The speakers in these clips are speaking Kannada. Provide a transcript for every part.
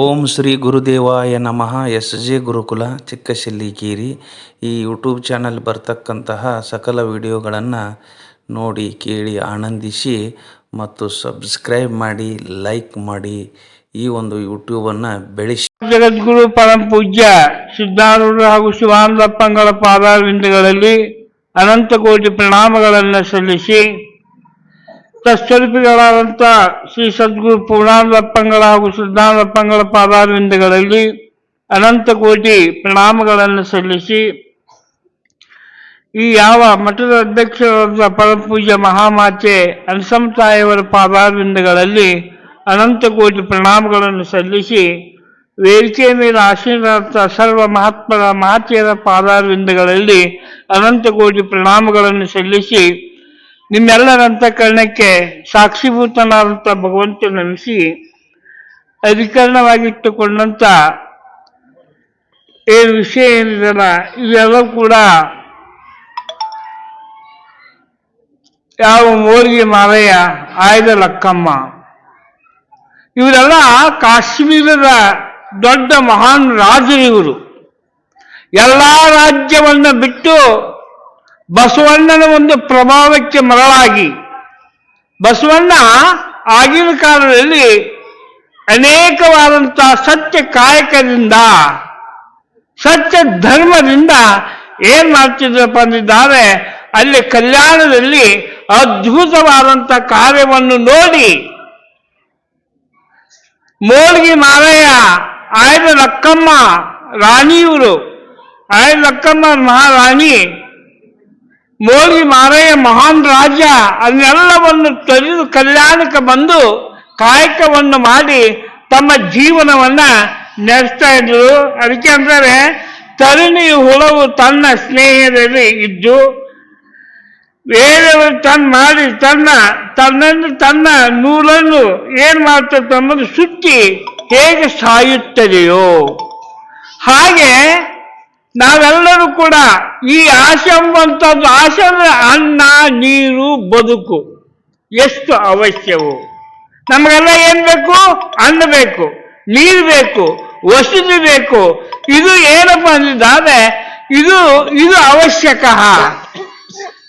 ಓಂ ಶ್ರೀ ಗುರುದೇವಾಯ ನಮಃ. ಎಸ್ ಜೆ ಗುರುಕುಲ ಚಿಕ್ಕಶಿಲ್ಲಿಕೇರಿ ಈ ಯೂಟ್ಯೂಬ್ ಚಾನಲ್ ಬರ್ತಕ್ಕಂತಹ ಸಕಲ ವಿಡಿಯೋಗಳನ್ನು ನೋಡಿ ಕೇಳಿ ಆನಂದಿಸಿ ಮತ್ತು ಸಬ್ಸ್ಕ್ರೈಬ್ ಮಾಡಿ, ಲೈಕ್ ಮಾಡಿ ಈ ಒಂದು ಯೂಟ್ಯೂಬನ್ನು ಬೆಳೆಸಿ. ಜಗದ್ಗುರು ಪರಂ ಪೂಜ್ಯ ಸಿದ್ಧಾರೂಢ ಹಾಗೂ ಶಿವಾನಂದಪ್ಪಂಗಳ ಪಾದಾರವಿಂದಗಳಲ್ಲಿ ಅನಂತ ಕೋಟಿ ಪ್ರಣಾಮಗಳನ್ನು ಸಲ್ಲಿಸಿ ತತ್ಸ್ವರೂಪಿಗಳಾದಂಥ ಶ್ರೀ ಸದ್ಗುರು ಪೂರ್ಣಾನಂದಪ್ಪಂಗಳ ಹಾಗೂ ಸಿದ್ಧಾನಂದಪ್ಪಂಗಳ ಪಾದಾರವಿಂದಗಳಲ್ಲಿ ಅನಂತ ಕೋಟಿ ಪ್ರಣಾಮಗಳನ್ನು ಸಲ್ಲಿಸಿ ಈ ಯಾವ ಮಠದ ಅಧ್ಯಕ್ಷರಾದ ಪರಪೂಜ್ಯ ಮಹಾಮಾತೆ ಅನಸಂತಾಯವರ ಪಾದಾರವಿಂದಗಳಲ್ಲಿ ಅನಂತ ಕೋಟಿ ಪ್ರಣಾಮಗಳನ್ನು ಸಲ್ಲಿಸಿ ವೇದಿಕೆ ಮೇಲೆ ಆಶೀರ್ವಾದ ಸರ್ವ ಮಹಾತ್ಮರ ಮಹಾತಿಯರ ಪಾದಾರವಿಂದಗಳಲ್ಲಿ ಅನಂತ ಕೋಟಿ ಪ್ರಣಾಮಗಳನ್ನು ಸಲ್ಲಿಸಿ ನಿಮ್ಮೆಲ್ಲರ ಅಂತಃಕರಣಕ್ಕೆ ಸಾಕ್ಷಿಭೂತನಾದಂಥ ಭಗವಂತ ನೆನೆಸಿ ಅಧಿಕರಣವಾಗಿಟ್ಟುಕೊಂಡಂಥ ಏನು ವಿಷಯ ಏನಿದೆಯಲ್ಲ ಇವೆಲ್ಲ ಕೂಡ ಯಾವ ಮೋರಿಗೆ ಮಾರಯ್ಯ, ಆಯ್ದ ಲಕ್ಕಮ್ಮ. ಇವರೆಲ್ಲ ಕಾಶ್ಮೀರದ ದೊಡ್ಡ ಮಹಾನ್ ರಾಜರು ಇವರು. ಎಲ್ಲ ರಾಜ್ಯವನ್ನು ಬಿಟ್ಟು ಬಸವಣ್ಣನ ಒಂದು ಪ್ರಭಾವಕ್ಕೆ ಮರಳಾಗಿ, ಬಸವಣ್ಣ ಆಗಿನ ಕಾಲದಲ್ಲಿ ಅನೇಕವಾದಂತಹ ಸತ್ಯ ಕಾಯಕದಿಂದ ಸತ್ಯ ಧರ್ಮದಿಂದ ಏನ್ ಮಾಡ್ತಿದ್ರಪ್ಪ ಅಂದಿದ್ದಾರೆ, ಅಲ್ಲಿ ಕಲ್ಯಾಣದಲ್ಲಿ ಅದ್ಭುತವಾದಂಥ ಕಾರ್ಯವನ್ನು ನೋಡಿ, ಮೋಳ್ಗಿ ಮಾರಯ್ಯ, ಆಯ್ದ ಲಕ್ಕಮ್ಮ ರಾಣಿಯವರು, ಆಯ್ದ ಲಕ್ಕಮ್ಮ ಮಹಾರಾಣಿ ಮೋಳ್ಗಿ ಮಾರಯ್ಯ ಮಹಾನ್ ರಾಜ್ಯ ಅದನ್ನೆಲ್ಲವನ್ನು ತೊರೆದು ಕಲ್ಯಾಣಕ್ಕೆ ಬಂದು ಕಾಯಕವನ್ನು ಮಾಡಿ ತಮ್ಮ ಜೀವನವನ್ನ ನಡೆಸ್ತಾ ಇದ್ರು. ಅದಕ್ಕೆ ಅಂದರೆ ತರುಣಿ ಹುಳವು ತನ್ನ ಸ್ನೇಹದಲ್ಲಿ ಇದ್ದು, ಬೇರೆಯವರು ತನ್ನ ಮಾಡಿ ತನ್ನ, ತನ್ನನ್ನು ತನ್ನ ನೂಲನ್ನು ಏನ್ ಮಾಡ್ತದೆ ತಮ್ಮದು ಸುತ್ತಿ ಹೇಗೆ ಸಾಯುತ್ತದೆಯೋ. ಹಾಗೆ ನಾವೆಲ್ಲರೂ ಕೂಡ ಈ ಆಸೆ ಎಂಬಂಥದ್ದು ಅನ್ನ, ನೀರು, ಬದುಕು. ಎಷ್ಟು ಅವಶ್ಯವು? ನಮಗೆಲ್ಲ ಏನ್ ಬೇಕು? ಅನ್ನ ಬೇಕು, ನೀರು ಬೇಕು, ವಸತಿ ಬೇಕು. ಇದು ಏನಪ್ಪ ಅಂದಿದ್ದಾರೆ ಇದು ಇದು ಅವಶ್ಯಕ.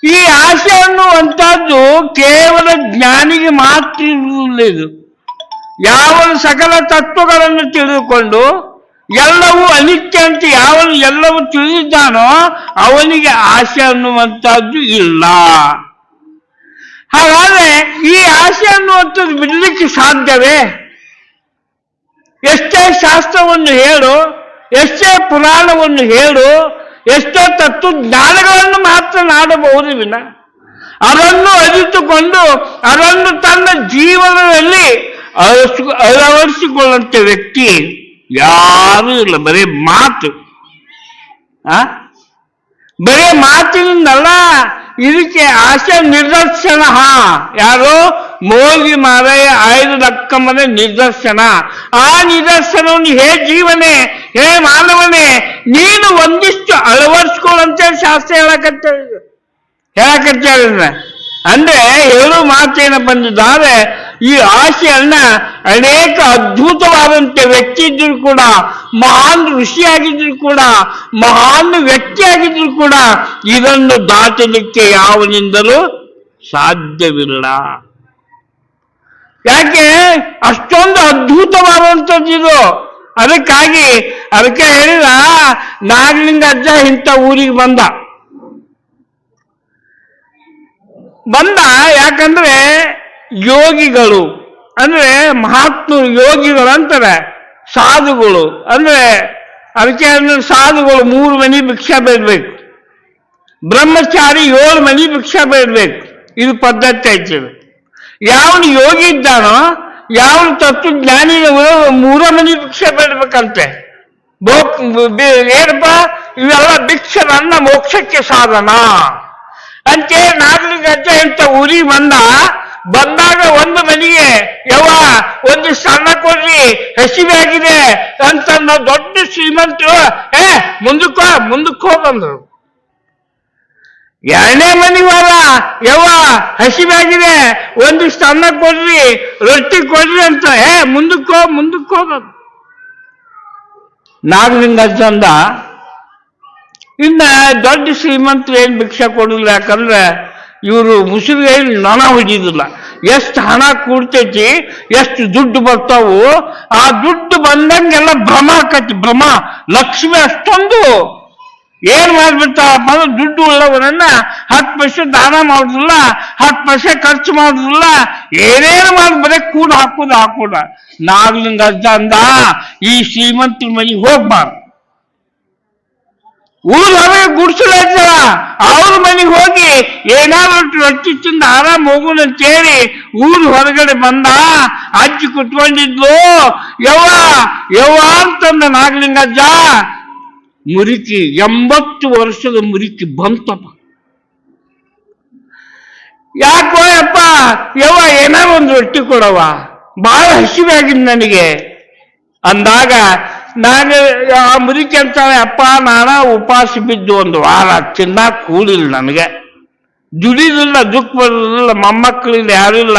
ಈ ಆಸೆ ಅನ್ನುವಂಥದ್ದು ಕೇವಲ ಜ್ಞಾನಿಗೆ ಮಾತ್ರ ಇದು. ಯಾವ ಸಕಲ ತತ್ವಗಳನ್ನು ತಿಳಿದುಕೊಂಡು ಎಲ್ಲವೂ ಅನಿತ್ಯ ಅಂತ ಯಾವನು ಎಲ್ಲವೂ ತಿಳಿದಿದ್ದಾನೋ ಅವನಿಗೆ ಆಸೆ ಅನ್ನುವಂಥದ್ದು ಇಲ್ಲ. ಹಾಗಾದ್ರೆ ಈ ಆಸೆ ಅನ್ನುವಂಥದ್ದು ಬಿಡಲಿಕ್ಕೆ ಸಾಧ್ಯವೇ? ಎಷ್ಟೇ ಶಾಸ್ತ್ರವನ್ನು ಹೇಳು, ಎಷ್ಟೇ ಪುರಾಣವನ್ನು ಹೇಳು, ಎಷ್ಟೋ ತತ್ವಜ್ಞಾನಗಳನ್ನು ಮಾತ್ರ ನಾಡಬಹುದು ವಿನ. ಅದನ್ನು ಅರಿತುಕೊಂಡು ಅದನ್ನು ತನ್ನ ಜೀವನದಲ್ಲಿ ಅಳವಡಿಸಿ ಅಳವಡಿಸಿಕೊಳ್ಳುವಂತ ವ್ಯಕ್ತಿ. ಯಾರೂ ಇಲ್ಲ ಬರೀ ಮಾತು ಆ ಬರೀ ಮಾತಿನಿಂದಲ್ಲ ಇದಕ್ಕೆ ಆಸೆ ನಿದರ್ಶನ ಯಾರು ಮೋಗಿ ಮಾರಯ್ಯ ಆಯ್ದು ಲಕ್ಕಮ್ಮನ ನಿದರ್ಶನ ಆ ನಿದರ್ಶನವನ್ನು ಹೇ ಜೀವನೇ ಹೇ ಮಾನವನೇ ನೀನು ಒಂದಿಷ್ಟು ಅಳವಡಿಸ್ಕೊಳ್ಳಂತೇಳಿ ಶಾಸ್ತ್ರ ಹೇಳಕತ್ತೇವೆ ಹೇಳಕತ್ತೇವೆ ಅಂದ್ರೆ ಹೇಳು ಮಾತೇನ ಬಂದಿದ್ದಾರೆ ಈ ಆಸೆಯನ್ನ ಅನೇಕ ಅದ್ಭುತವಾದಂತೆ ವ್ಯಕ್ತಿ ಇದ್ರು ಕೂಡ, ಮಹಾನ್ ಋಷಿಯಾಗಿದ್ರು ಕೂಡ, ಮಹಾನ್ ವ್ಯಕ್ತಿಯಾಗಿದ್ರು ಕೂಡ ಇದನ್ನು ದಾಟಲಿಕ್ಕೆ ಯಾವನಿಂದಲೂ ಸಾಧ್ಯವಿಲ್ಲ. ಯಾಕೆ? ಅಷ್ಟೊಂದು ಅದ್ಭುತವಾದಂಥದ್ದಿದು ಅದಕ್ಕಾಗಿ, ಅದಕ್ಕೆ ಹೇಳಿದ ನಾಗಲಿಂಗ ಅಜ್ಜ ಇಂಥ ಊರಿಗೆ ಬಂದ. ಬಂದ ಯಾಕಂದ್ರೆ ಯೋಗಿಗಳು, ಅಂದ್ರೆ ಮಹಾತ್ಮರು ಯೋಗಿಗಳು ಅಂತಾರೆ, ಸಾಧುಗಳು. ಅಂದ್ರೆ ಅದಕ್ಕೆ ಅಂದ್ರೆ ಸಾಧುಗಳು ಮೂರು ಮನಿ ಭಿಕ್ಷಾ ಬೇಡಬೇಕು ಬ್ರಹ್ಮಚಾರಿ ಏಳು ಮನಿ ಭಿಕ್ಷಾ ಬೇಡಬೇಕು ಇದು ಪದ್ಧತಿ ಆಯ್ತದೆ ಯಾವನು ಯೋಗಿ ಇದ್ದಾನೋ, ಯಾವನು ತತ್ವಜ್ಞಾನಿನವರು ಮೂರ ಮನಿ ಭಿಕ್ಷೆ ಬೇಡಬೇಕಂತೆ. ಏನಪ್ಪ? ಇವೆಲ್ಲ ಭಿಕ್ಷೆ ನನ್ನ ಮೋಕ್ಷಕ್ಕೆ ಸಾಧನ. ಅಂತೆ ನಾಗರಿಕತೆ ಅಂತ ಊರಿಗೆ ಬಂದ ಬಂದಾಗ ಒಂದು ಮನೆಗೆ ಯವ ಒಂದು ಸಣ್ಣ ಕೊಡ್ರಿ ಹಸಿವೆ ಆಗಿದೆ ಅಂತ ದೊಡ್ಡ ಶ್ರೀಮಂತ ಏ, ಮುಂದಕ್ಕೋ ಮುಂದಕ್ಕೆ ಬಂದ್ರು ಎರಡನೇ ಮನೆವಾರ ಯವ್ವ ಹಸಿವಾಗಿದೆ ಒಂದು ಅನ್ನ ಕೊಡ್ರಿ, ರೊಟ್ಟಿ ಕೊಡ್ರಿ ಅಂತ, ಏ, ಮುಂದಕ್ಕೋ ಮುಂದಕ್ಕೆ ಹೋಗಂದ್ರು ನಾಗಲಿಂಗ ಚಂದ ಇನ್ನ ದೊಡ್ಡ ಶ್ರೀಮಂತ ಏನ್ ಭಿಕ್ಷೆ ಕೊಡಲಿಲ್ಲ ಯಾಕಂದ್ರೆ ಇವರು ಮುಸುರಿಗೆ ನೊಣ ಹೊಡಿದಿಲ್ಲ ಎಷ್ಟು ಹಣ ಕೂಡ್ತೈತಿ, ಎಷ್ಟು ದುಡ್ಡು ಬರ್ತಾವು, ಆ ದುಡ್ಡು ಬಂದಂಗೆಲ್ಲ ಭ್ರಮ ಆಕತಿ, ಭ್ರಮ. ಲಕ್ಷ್ಮಿ ಅಷ್ಟೊಂದು. ಏನ್ ಮಾಡ್ಬಿಡ್ತಾರಪ್ಪ ಅಂದ್ರೆ ದುಡ್ಡು ಉಳ್ಳವರನ್ನ ಹತ್ತು ಪೈಸೆ ದಾನ ಮಾಡುದಿಲ್ಲ, ಹತ್ತು ಪೈಸೆ ಖರ್ಚು ಮಾಡುದಿಲ್ಲ. ಏನೇನು ಮಾಡಿ, ಬರೀ ಕೂಡ ಹಾಕುದು ಹಾಕುದ. ನಾಗ್ಲಿಂಗ ಅಜ್ಜ ಅಂದ, ಈ ಶ್ರೀಮಂತರ ಮನೆಗೆ ಹೋಗ್ಬಾರ್ದು. ಊರ್ ಹೊರಗೆ ಗುಡ್ಸಲ ಅವ್ರ ಮನೆಗೆ ಹೋಗಿ ಏನಾದ್ರು ರೊಟ್ಟಿ ತಿಂದು ಆರಾಮ್ ಹೋಗೋಣ ಅಂತೇಳಿ ಊರು ಹೊರಗಡೆ ಬಂದ, ಅಜ್ಜಿ ಕುತ್ಕೊಂಡಿದ್ಲು. ಯವ್ವ ಯವ್ವ ಅಂತಂದ ನಾಗಲಿಂಗಜ್ಜ, ಮುರಿಕಿ, ಎಂಬತ್ತು ವರ್ಷದ ಮುರಿಕಿ ಬಂತಪ್ಪ. ಯಾಕೋ ಅಪ್ಪ ಯವ್ವ ಏನಾರ ಒಂದು ರೊಟ್ಟಿ ಕೊಡವ ಬಹಳ ಹಸಿವೆ ಆಗಿದ್ ನನಗೆ. ಅಂದಾಗ ನಾನು, ಆ ಮುದುಕಿ ಅಂತಾಳೆ, ಅಪ್ಪ, ನಾನ ಉಪವಾಸ ಬಿದ್ದು ಒಂದು ವಾರ ತಿನ್ನಾಕ ಕೂಡಿಲ್ಲ ನನಗೆ. ದುಡಿದಿಲ್ಲ ದುಃಖ ಬರೋದಿಲ್ಲ, ಮೊಮ್ಮಕ್ಕಳಿಲ್ಲ ಯಾರಿಲ್ಲ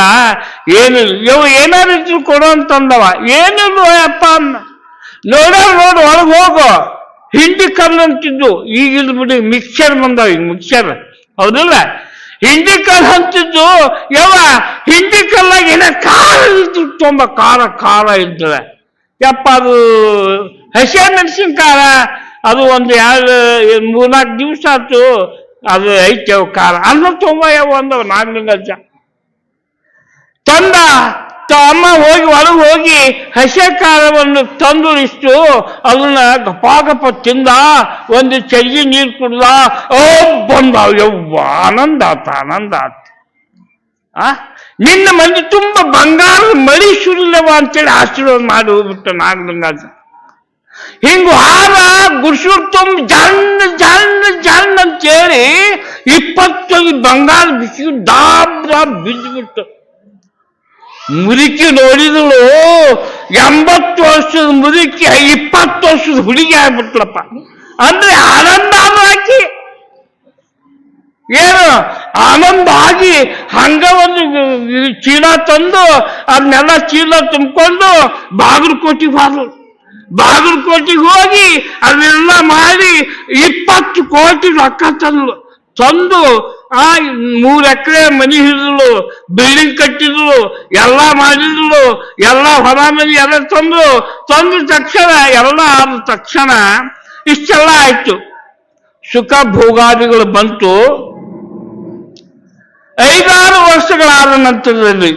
ಏನಿಲ್ಲ ಇವು ಏನಾರು ಇದ್ರು ಕೊಡು ಅಂತಂದವ. ಏನಿಲ್ಲ ಅಪ್ಪ ಅನ್ನ. ನೋಡ ನೋಡು, ಒಳಗೆ ಹೋಗು. ಹಿಂಡಿ ಕಲ್ಲು ಅಂತಿದ್ದು. ಈಗಿಲ್ಲ ಬಿಡಿ ಮಿಕ್ಸರ್ ಬಂದವ ಈಗ ಮಿಕ್ಸರ್ ಹೌದಿಲ್ಲ? ಹಿಂಡಿ ಕಲ್ಲು ಅಂತಿದ್ದು, ಯವ್ವ, ಹಿಂಡಿ ಕಲ್ಲಾಗ ಏನ ಖಾರ ಇದ್ದು ತುಂಬ ಖಾರ ಖಾರ ಇರ್ತದೆ ಯಪ್ಪ ಅದು ಹಸಿ ಮೆಣಸಿನ್ಕಾಯ ಅದು ಒಂದು ಎರಡು ಮೂರ್ನಾಲ್ಕು ದಿವಸ ಆಯ್ತು, ಅದು ಐತೆ ಖಾರ ಅನ್ನ ತುಂಬ ಯಾವ ಅಂದವ ನಾಗಲಿಂಗಜ್ಜ ತಂದ ಅಮ್ಮ ಹೋಗಿ ಒಳಗೆ ಹೋಗಿ ಹಸೆ ಖಾರವನ್ನು ತಂದು ಇಷ್ಟು ಅದನ್ನ ಗಪ ಗಪ ತಿಂದ, ಒಂದು ಚರ್ಗಿ ನೀರು ಕುಡ್ದ, ಓ ಬಂದ ಯವ್ವ ಆನಂದ ಆತ ಆನಂದ ಆತ ಆ? ನಿನ್ನ ಮಂದಿ ತುಂಬ ಬಂಗಾರದ ಮಳಿ ಸುರಿಲವ ಅಂತೇಳಿ ಆಶೀರ್ವಾದ ಮಾಡಿ ಹೋಗ್ಬಿಟ್ಟು ನಾಗಲಿಂಗಾಜ ಹಿಂಗು ಹಾರ ಗುಡ್ಸೂರ್ ತುಂಬ ಜಣ್ಣ ಜಣ್ಣ ಜಣ್ಣ ಅಂತೇಳಿ ಇಪ್ಪತ್ತೊಂದು ಬಂಗಾರ ಬಿಸಿ ಡಾಬ್ ಡಾಬ್ ಬಿದ್ದುಬಿಟ್ಟು ಮುದುಕಿ ನೋಡಿದಳು, ಎಂಬತ್ತು ವರ್ಷದ ಮುದುಕಿ, ಇಪ್ಪತ್ತು ವರ್ಷದ ಹುಡುಗಿ ಆಗ್ಬಿಟ್ಲಪ್ಪ. ಅಂದ್ರೆ ಆನಂದ ಆಕಿ. ಏನು? ಆನಂದ ಆಗಿ ಹಂಗ ಒಂದು ಚೀಲ ತಂದು, ಅದನ್ನೆಲ್ಲ ಚೀಲ ತುಂಬಿಕೊಂಡು ಬಾಗಲಕೋಟಿಗೆ ಹೋದ್ರು ಬಾಗಲಕೋಟಿಗೆ ಹೋಗಿ ಅದನ್ನೆಲ್ಲ ಮಾಡಿ ಇಪ್ಪತ್ತು ಕೋಟಿ ರೊಕ್ಕ ತಂದ್ಲು ತಂದು ಆ ಮೂರು ಎಕರೆ ಮನಿ ಹಿಡಿದಳು ಬಿಲ್ಡಿಂಗ್ ಕಟ್ಟಿದ್ಲು ಎಲ್ಲ ಮಾಡಿದ್ಲು ಎಲ್ಲ ಹೊರ ಮನಿ ಎಲ್ಲ ತಂದು, ತಂದ ತಕ್ಷಣ, ಎಲ್ಲ ಆದ ತಕ್ಷಣ ಇಷ್ಟೆಲ್ಲ ಆಯ್ತು. ಸುಖ ಭೋಗಾದಿಗಳು ಬಂತು. ಐದಾರು ವರ್ಷಗಳಾದ ನಂತರದಲ್ಲಿ,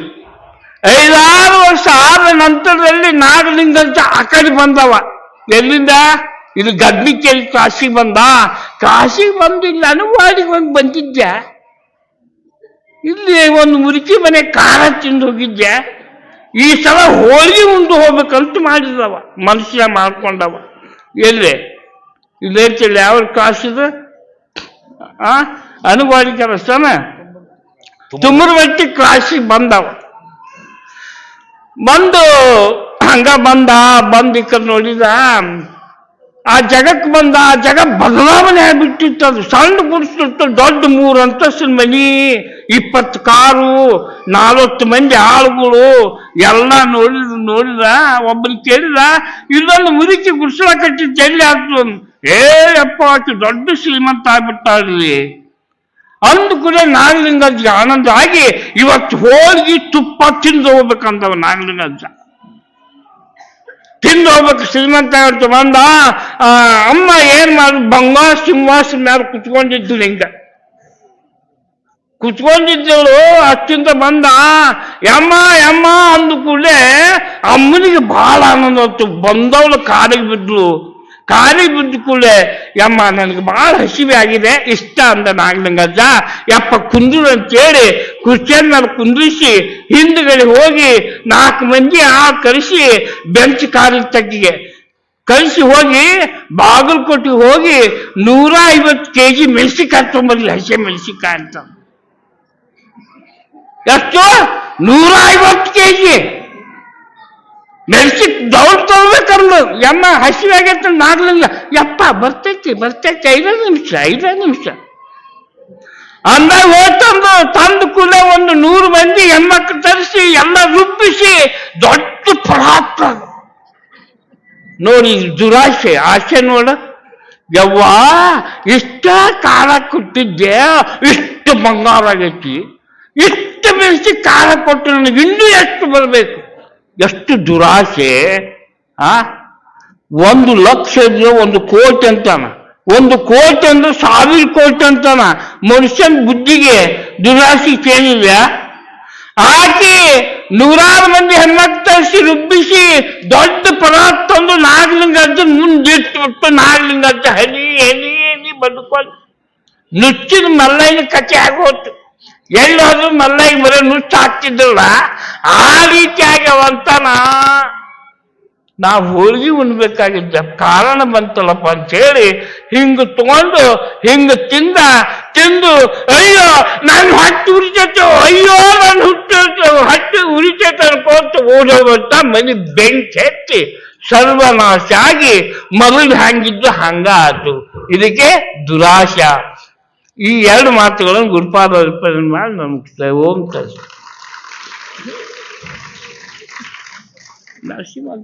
ಐದಾರು ವರ್ಷ ಆದ ನಂತರದಲ್ಲಿ ನಾಗಲಿಂಗಂತ ಆ ಕಡೆ ಬಂದವ. ಎಲ್ಲಿಂದ? ಇದು ಗದ್ನಿಕೇಳಿ ಕಾಶಿಗೆ ಬಂದ. ಕಾಶಿಗೆ ಬಂದು ಇಲ್ಲಿ ಅನುವಾಡಿಗೆ ಬಂದು ಬಂದಿದ್ದೆ ಇಲ್ಲಿ ಒಂದು ಮುರುಕಿ ಮನೆ ಖಾರ ತಿಂದು ಹೋಗಿದ್ದೆ ಈ ಸಲ ಹೋಳಿಗೆ ಉಂಡು ಹೋಗ್ಬೇಕಂತ ಮಾಡಿದವ, ಮನುಷ್ಯ ಮಾಡ್ಕೊಂಡವ. ಎಲ್ಲಿ? ಇಲ್ಲೇ ಯಾವ ಕಾಶಿದ? ಅನುವಾಡಿ ಕೆಲಸನ ತುಮರವಟ್ಟಿ ಕ್ಲಾಸಿಗೆ ಬಂದವ. ಬಂದು ಹಂಗ ಬಂದ ಬಂದ ನೋಡಿದ, ಆ ಜಗಕ್ಕೆ ಬಂದ, ಆ ಜಗ ಬದಲಾವಣೆ ಆಗ್ಬಿಟ್ಟಿತ್ತು ಅದು? ಸಣ್ಣ ಗುಡಿಸ್ತಿತ್ತು ದೊಡ್ಡ ಮೂರು ಅಂತಸ್ತಿನ ಮನಿ, ಇಪ್ಪತ್ತು ಕಾರು ನಾಲ್ವತ್ತು ಮಂದಿ ಆಳುಗಳು, ಎಲ್ಲ ನೋಡಿದ ನೋಡಿದ ಒಬ್ಬರು ಕೇಳಿದ, ಇಲ್ಲೊಂದು ಮುದುಕಿ ಗುಡಿಸಲ ಕಟ್ಟಿದ್ದು ಎಲ್ಲಿ ಆಗ್ತದ ಏ ಅಪ್ಪ ದೊಡ್ಡ ಶ್ರೀಮಂತ ಆಗ್ಬಿಟ್ಟಾಳ್ರಿ. ಅಂದು ಕೂಡ ನಾಗಲಿಂಗಜ್ಜ ಆನಂದ ಆಗಿ ಇವತ್ತು ಹೋಳಿಗೆ ತುಪ್ಪ ತಿಂದು ಹೋಗ್ಬೇಕಂತವ ನಾಗಲಿಂಗಜ್ಜ ತಿಂದು ಹೋಗ್ಬೇಕು, ಶ್ರೀಮಂತ ಇವತ್ತು ಬಂದ ಅಮ್ಮ ಏನ್ ಮಾಡು, ಬಂಗಾರ ಸಿಂಹಾಸ ಮೇಲೆ ಕುತ್ಕೊಂಡಿದ್ದು ಹಿಂಗ ಕುತ್ಕೊಂಡಿದ್ದಳು ಅಷ್ಟಿಂದ ಬಂದ, ಯಮ್ಮ ಯಮ್ಮ ಅಂದ ಕೂಡಲೇ ಅಮ್ಮನಿಗೆ ಬಹಳ ಆನಂದ ಬಂದವಳು ಕಾಡಿಗೆ ಬಿದ್ಲು. ಕಾಲಿಗೆ ಬಿದ್ದ ಕೂಡಲೇ, ಯಮ್ಮ, ನನಗೆ ಬಹಳ ಹಸಿವೆ ಆಗಿದೆ, ಇಷ್ಟ ಅಂದ ನಾಗಲಿಂಗಜ್ಜ ಯಪ್ಪ, ಕುಂದ್ರು ಅಂತೇಳಿ ಕುರ್ಚಿಯ ಮೇಲೆ ಕುಂದ್ರಿಸಿ, ಹಿಂದುಗಡೆ ಹೋಗಿ ನಾಲ್ಕು ಮಂದಿ ಆ ಕರೆಸಿ ಬೆಂಚ್ ಕಾಲಿನ ತಗ್ಗಿಗೆ. ಕಳಿಸಿ ಹೋಗಿ, ಬಾಗಲಕೋಟೆಗೆ ಹೋಗಿ ನೂರ ಐವತ್ತು ಕೆ ಜಿ ಮೆಣಸಿಕಾಯಿ ತೊಂಬರ್ಲಿ ಹಸಿ ಮೆಣಸಿಕಾಯಿ ಅಂತ. ಎಷ್ಟು? ನೂರ ಐವತ್ತು ಕೆ ಜಿ ಎಮ್ಮ ಹಸಿವಾಗೈತೆ ನಾಗ್ಲಿಲ್ಲ ಯಪ್ಪ, ಬರ್ತೈತಿ ಬರ್ತೈತಿ ಐದೇ ನಿಮಿಷ ಐದೇ ನಿಮಿಷ. ಅಂದಾಗ ಹೋತಂದು ತಂದು ಕೂಡ ಒಂದು ನೂರು ಮಂದಿ ಹೆಣ್ಮಕ್ಳು ತರಿಸಿ, ಎಲ್ಲ ರುಬ್ಬಿಸಿ, ದೊಡ್ಡ ಪರಾತ್ರ ನೋಡಿ ದುರಾಸೆ ಆಸೆ ನೋಡ. ಯವ್ವ, ಇಷ್ಟ ಕಾಲ ಕೊಟ್ಟಿದ್ದೆ, ಇಷ್ಟು ಬಂಗಾರ ಆಗೈತಿ. ಇಷ್ಟು ಬೆಳೆಸಿ ಕಾಲ ಕೊಟ್ಟು ನನಗೆ ಇನ್ನೂ ಎಷ್ಟು ಬರಬೇಕು? ಎಷ್ಟು ದುರಾಸೆ ಆ? ಒಂದು ಲಕ್ಷ ಇದ್ರೆ ಒಂದು ಕೋಟಿ ಅಂತಾನ. ಒಂದು ಕೋಟಿ ಅಂದ್ರೆ ಸಾವಿರ ಕೋಟಿ ಅಂತಾನ. ಮನುಷ್ಯನ ಬುದ್ಧಿಗೆ ದುರಾಸಿ ಕೇಳಿಲ್ಲ. ಆಕಿ ನೂರಾರು ಮಂದಿ ಹೆಣ್ಮಕ್ಳು ತರಿಸಿ ರುಬ್ಬಿಸಿ ದೊಡ್ಡ ಪದಾರ್ಥ ತಂದು ಅಂತ ಮುಂದಿಟ್ಟು ಬಿಟ್ಟು ನಾಗಲಿಂಗಜ್ಜ ಹನಿ ಹನಿ ಹನಿ ಬದುಕೊಂಡು ನುಚ್ಚಿನ ಮಲ್ಲೈನ ಕಥೆ ಆಗೋತು ಎಲ್ಲಾದ್ರೂ ಮಲ್ಲೈ ಬರೋ ನುಚ್ಚು ಹಾಕ್ತಿದ್ರಲ್ಲ, ಆ ರೀತಿ ಆಗ್ಯಾವಂತಾನ ನಾವು ಹೋಳಿಗೆ ಉಣ್ಬೇಕಾಗಿದ್ದ ಕಾರಣ ಬಂತಲ್ಲಪ್ಪ ಅಂತೇಳಿ ಹಿಂಗ ತಗೊಂಡು ಹಿಂಗ ತಿಂದ, ತಿಂದು, ಅಯ್ಯೋ ನನ್ನ ಹಟ್ಟಿ ಉರಿತೈತೆ, ಅಯ್ಯೋ ನನ್ನ ಹುಟ್ಟ ಹಟ್ಟಿ ಉರಿತೈತೆ ಅನ್ಕೊಂತ ಓಡೋಗಂತ ಮನೆ ಬೆಂಕಿ ಹೆಚ್ಚಿ ಸರ್ವನಾಶ ಆಗಿ ಮಗಳು ಹಂಗಿದ್ದು ಹಂಗ ಆತು ಇದಕ್ಕೆ ದುರಾಶ. ಈ ಎರಡು ಮಾತುಗಳನ್ನು ಗುರುಪಾದ ಮಾಡಿ ನಮ್ಗೆ ಓಂ ತರ್ಸಿ ನರಸಿಂಹ